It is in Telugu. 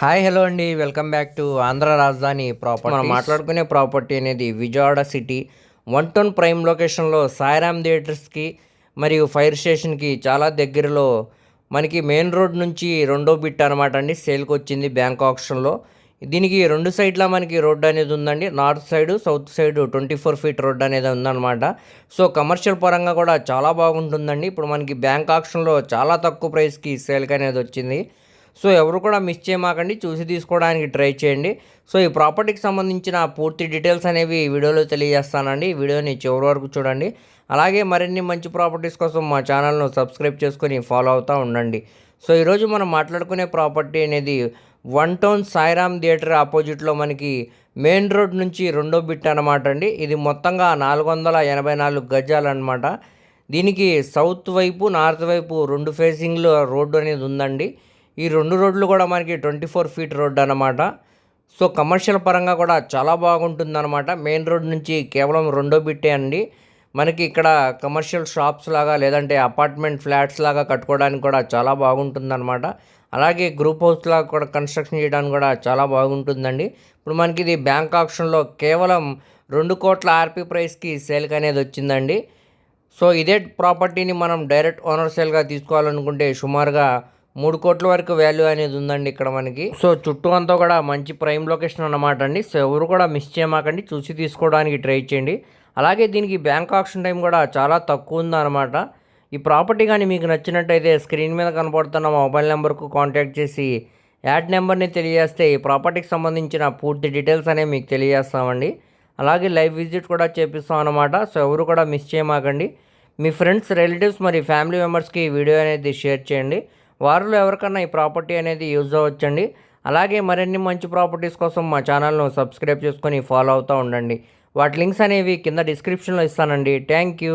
హాయ్ హలో అండి. వెల్కమ్ బ్యాక్ టు ఆంధ్ర రాజధాని ప్రాపర్టీ మనం మాట్లాడుకునే ప్రాపర్టీ అనేది Vijayawada city. One town prime లొకేషన్లో సాయిరామ్ థియేటర్స్కి మరియు ఫైర్ స్టేషన్కి చాలా దగ్గరలో మనకి మెయిన్ రోడ్ నుంచి రెండో బిట్ అనమాట అండి. సేల్కి వచ్చింది బ్యాంక్ ఆప్షన్లో. దీనికి రెండు సైడ్లా మనకి రోడ్ అనేది ఉందండి. North side south side twenty four feet road అనేది ఉందన్నమాట. సో కమర్షియల్ పరంగా కూడా చాలా బాగుంటుందండి. ఇప్పుడు మనకి బ్యాంక్ ఆప్షన్లో చాలా తక్కువ ప్రైస్కి సేల్కి అనేది వచ్చింది. సో ఎవరు కూడా మిస్ చేయమాకండి చూసి తీసుకోవడానికి ట్రై చేయండి. సో ఈ ప్రాపర్టీకి సంబంధించిన పూర్తి డీటెయిల్స్ అనేవి ఈ వీడియోలో తెలియజేస్తానండి. ఈ వీడియోని చివరి వరకు చూడండి. అలాగే మరిన్ని మంచి ప్రాపర్టీస్ కోసం మా ఛానల్ను సబ్స్క్రైబ్ చేసుకొని ఫాలో అవుతూ ఉండండి. సో ఈరోజు మనం మాట్లాడుకునే ప్రాపర్టీ అనేది వన్ టౌన్ సాయిరామ్ థియేటర్ ఆపోజిట్లో మనకి మెయిన్ రోడ్ నుంచి రెండో బిట్ అనమాట అండి. ఇది మొత్తంగా నాలుగు వందల ఎనభై నాలుగు గజాలు అనమాట దీనికి సౌత్ వైపు నార్త్ వైపు రెండు ఫేసింగ్లో రోడ్డు అనేది ఉందండి. ఈ రెండు రోడ్లు కూడా మనకి ట్వంటీ ఫోర్ ఫీట్ రోడ్డు అనమాట సో కమర్షియల్ పరంగా కూడా చాలా బాగుంటుందన్నమాట. మెయిన్ రోడ్ నుంచి కేవలం రెండో బిట్టే అండి. మనకి ఇక్కడ కమర్షియల్ షాప్స్ లాగా లేదంటే అపార్ట్మెంట్ ఫ్లాట్స్ లాగా కట్టుకోవడానికి కూడా చాలా బాగుంటుందన్నమాట. అలాగే గ్రూప్ హౌస్ లాగా కూడా కన్స్ట్రక్షన్ చేయడానికి కూడా చాలా బాగుంటుందండి. ఇప్పుడు మనకి ఇది బ్యాంక్ ఆప్షన్లో కేవలం రెండు కోట్ల ఆర్పీ ప్రైస్కి సేల్కి అనేది వచ్చిందండి. సో ఇదే ప్రాపర్టీని మనం డైరెక్ట్ ఓనర్ సేల్గా తీసుకోవాలనుకుంటే సుమారుగా మూడు కోట్ల వరకు వాల్యూ అనేది ఉందండి ఇక్కడ మనకి. సో చుట్టూ అంతా కూడా మంచి ప్రైమ్ లొకేషన్ అన్నమాట అండి. సో ఎవరు కూడా మిస్ చేయమాకండి. చూసి తీసుకోవడానికి ట్రై చేయండి. అలాగే దీనికి బ్యాంక్ ఆప్షన్ టైం కూడా చాలా తక్కువ ఉందన్నమాట. ఈ ప్రాపర్టీ కానీ మీకు నచ్చినట్టయితే స్క్రీన్ మీద కనపడుతున్న మొబైల్ నెంబర్కు కాంటాక్ట్ చేసి యాడ్ నెంబర్ని తెలియజేస్తే ఈ ప్రాపర్టీకి సంబంధించిన పూర్తి డీటెయిల్స్ అనేవి మీకు తెలియజేస్తామండి. అలాగే లైవ్ విజిట్ కూడా చేపిస్తాం అనమాట సో ఎవరు కూడా మిస్ చేయమాకండి. మీ ఫ్రెండ్స్ రిలేటివ్స్ మరి ఫ్యామిలీ మెంబర్స్కి ఈ వీడియో అనేది షేర్ చేయండి. వారిలో ఎవరికన్నా ఈ ప్రాపర్టీ అనేది యూజ్ అవ్వచ్చండి. అలాగే మరిన్ని మంచి ప్రాపర్టీస్ కోసం మా ఛానల్ను సబ్స్క్రైబ్ చేసుకొని ఫాలో అవుతూ ఉండండి. వాటి లింక్స్ అనేవి కింద డిస్క్రిప్షన్లో ఇస్తానండి. Thank you.